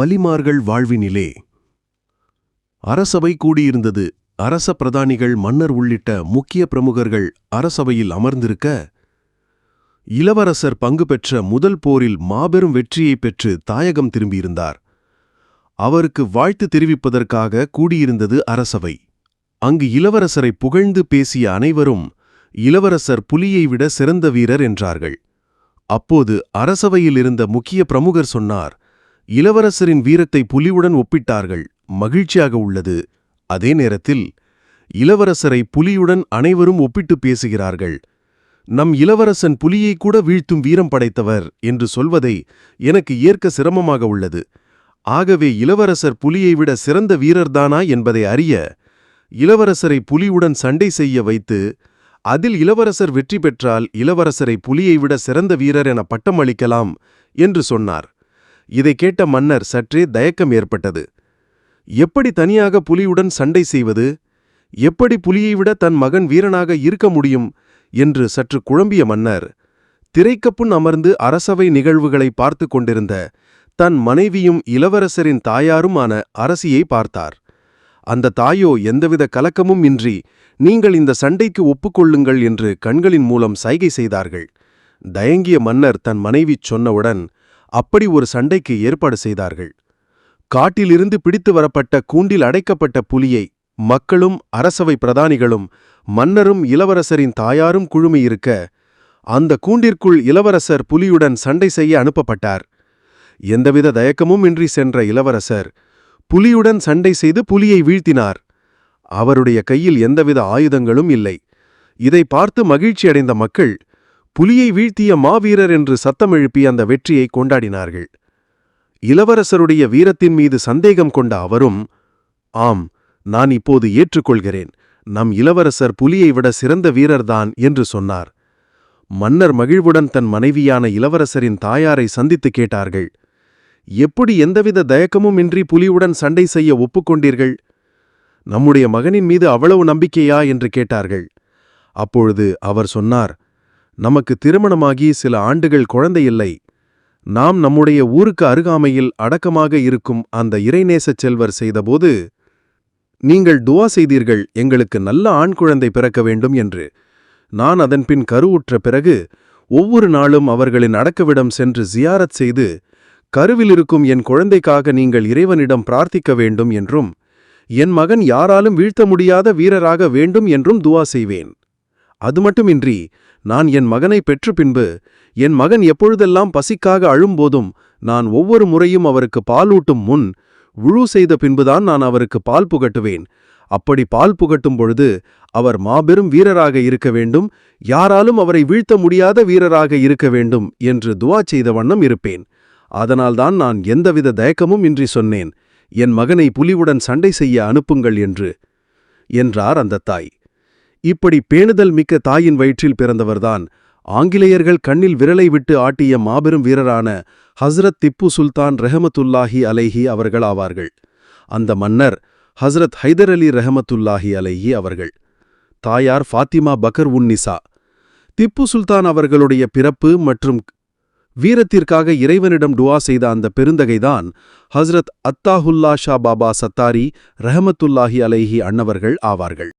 வலிமார்கள் வாழ்வினிலே. அரசவை கூடியிருந்தது அரச பிரதானிகள் மன்னர் உள்ளிட்ட முக்கிய பிரமுகர்கள் அரசவையில் அமர்ந்திருக்க இளவரசர் பங்கு பெற்ற முதல் போரில் மாபெரும் வெற்றியைப் பெற்று தாயகம் திரும்பியிருந்தார். அவருக்கு வாழ்த்து தெரிவிப்பதற்காக கூடியிருந்தது அரசவை அங்கு இளவரசரை புகழ்ந்து பேசிய அனைவரும் இளவரசர் புலியை விட சிறந்த வீரர் என்றார்கள். அப்போது அரசவையில் இருந்த முக்கிய பிரமுகர் சொன்னார் இளவரசரின் வீரத்தை புலியுடன் ஒப்பிட்டார்கள். மகிழ்ச்சியாக உள்ளது. அதே நேரத்தில் இளவரசரை புலியுடன் அனைவரும் ஒப்பிட்டு பேசுகிறார்கள். நம் இளவரசன் புலியை கூட வீழ்த்தும் வீரம் படைத்தவர் என்று சொல்வதை எனக்கு ஏற்க சிரமமாக உள்ளது. ஆகவே இளவரசர் புலியை விட சிறந்த வீரர்தானா என்பதை அறிய இளவரசரை புலியுடன் சண்டை செய்ய வைத்து அதில் இளவரசர் வெற்றி பெற்றால் இளவரசரை புலியை விட சிறந்த வீரர் என பட்டம் அளிக்கலாம் என்று சொன்னார். இதை கேட்ட மன்னர் சற்றே தயக்கம் ஏற்பட்டது. எப்படி தனியாக புலியுடன் சண்டை செய்வது? எப்படி புலியை விட தன் மகன் வீரனாக இருக்க முடியும்? என்று சற்று குழம்பிய மன்னர் திரைக்கப்புன் அமர்ந்து அரசவை நிகழ்வுகளை பார்த்து கொண்டிருந்த தன் மனைவியும் இளவரசரின் தாயாருமான அரசியை பார்த்தார். அந்த தாயோ எந்தவித கலக்கமும் இன்றி நீங்கள் இந்த சண்டைக்கு ஒப்புக்கொள்ளுங்கள் என்று கண்களின் மூலம் சைகை செய்தார்கள். தயங்கிய மன்னர் தன் மனைவி சொன்னவுடன் அப்படி ஒரு சண்டைக்கு ஏற்பாடு செய்தார்கள். காட்டிலிருந்து பிடித்து வரப்பட்ட கூண்டில் அடைக்கப்பட்ட புலியை மக்களும் அரசவை பிரதானிகளும் மன்னரும் இளவரசரின் தாயாரும் குழுமியிருக்க அந்த கூண்டிற்குள் இளவரசர் புலியுடன் சண்டை செய்ய அனுப்பப்பட்டார். எந்தவித தயக்கமும் இன்றி சென்ற இளவரசர் புலியுடன் சண்டை செய்து புலியை வீழ்த்தினார். அவருடைய கையில் எந்தவித ஆயுதங்களும் இல்லை. இதை பார்த்து மகிழ்ச்சியடைந்த மக்கள் புலியை வீழ்த்திய மாவீரர் என்று சத்தம் எழுப்பி அந்த வெற்றியை கொண்டாடினார்கள். இளவரசருடைய வீரத்தின் மீது சந்தேகம் கொண்ட அவரும் ஆம் நான் இப்போது ஏற்றுக்கொள்கிறேன். நம் இளவரசர் புலியை விட சிறந்த வீரர்தான் என்று சொன்னார். மன்னர் மகிழ்வுடன் தன் மனைவியான இளவரசரின் தாயாரை சந்தித்து கேட்டார்கள். எப்படி எந்தவித தயக்கமும் இன்றி புலியுடன் சண்டை செய்ய ஒப்புக்கொண்டீர்கள்? நம்முடைய மகனின் மீது அவ்வளவு நம்பிக்கையா? என்று கேட்டார்கள். அப்பொழுது அவர் சொன்னார் நமக்கு திருமணமாகி சில ஆண்டுகள் குழந்தையில்லை நாம் நம்முடைய ஊருக்கு அருகாமையில் அடக்கமாக இருக்கும் அந்த இறைநேசச் செல்வர் செய்தபோது நீங்கள் துவா செய்தீர்கள் எங்களுக்கு நல்ல ஆண் குழந்தை பிறக்க வேண்டும் என்று. நான் அதன்பின் கருவுற்ற பிறகு ஒவ்வொரு நாளும் அவர்களின் அடக்கவிடம் சென்று ஜியாரத் செய்து கருவில் இருக்கும் என் குழந்தைக்காக நீங்கள் இறைவனிடம் பிரார்த்திக்க வேண்டும் என்றும் என் மகன் யாராலும் வீழ்த்த முடியாத வீரராக வேண்டும் என்றும் துவா செய்வேன். அது மட்டுமின்றி நான் என் மகனை பெற்று பின்பு என் மகன் எப்பொழுதெல்லாம் பசிக்காக அழும்போதும் நான் ஒவ்வொரு முறையும் அவருக்கு பாலூட்டும் முன் உழு செய்த பின்புதான் நான் அவருக்கு பால் புகட்டுவேன். அப்படி பால் புகட்டும் பொழுது அவர் மாபெரும் வீரராக இருக்க வேண்டும் யாராலும் அவரை வீழ்த்த முடியாத வீரராக இருக்க வேண்டும் என்று துவா செய்த வண்ணம் இருப்பேன். அதனால்தான் நான் எந்தவித தயக்கமும் இன்றி சொன்னேன் என் மகனை புலிவுடன் சண்டை செய்ய அனுப்புங்கள் என்று என்றார் அந்த தாய். இப்படி பேணுதல் மிக்க தாயின் வயிற்றில் பிறந்தவர்தான். ஆங்கிலேயர்கள் கண்ணில் விரலை விட்டு ஆட்டிய மாபெரும் வீரரான ஹஸ்ரத் திப்பு சுல்தான் ரெஹமத்துல்லாஹி அலைஹி அவர்கள் ஆவார்கள் அந்த மன்னர் ஹஸ்ரத் ஹைதர் அலி ரெஹமத்துல்லாஹி அலைஹி அவர்கள். தாயார் ஃபாத்திமா பக்கர் உன்னிசா திப்பு சுல்தான் அவர்களுடைய பிறப்பு மற்றும் வீரத்திற்காக இறைவனிடம் டுவா செய்த அந்த பெருந்தகைதான் ஹஸ்ரத் அத்தாஹுல்லா ஷா பாபா சத்தாரி ரஹமத்துல்லாஹி அலைஹி அன்னவர்கள் ஆவார்கள்.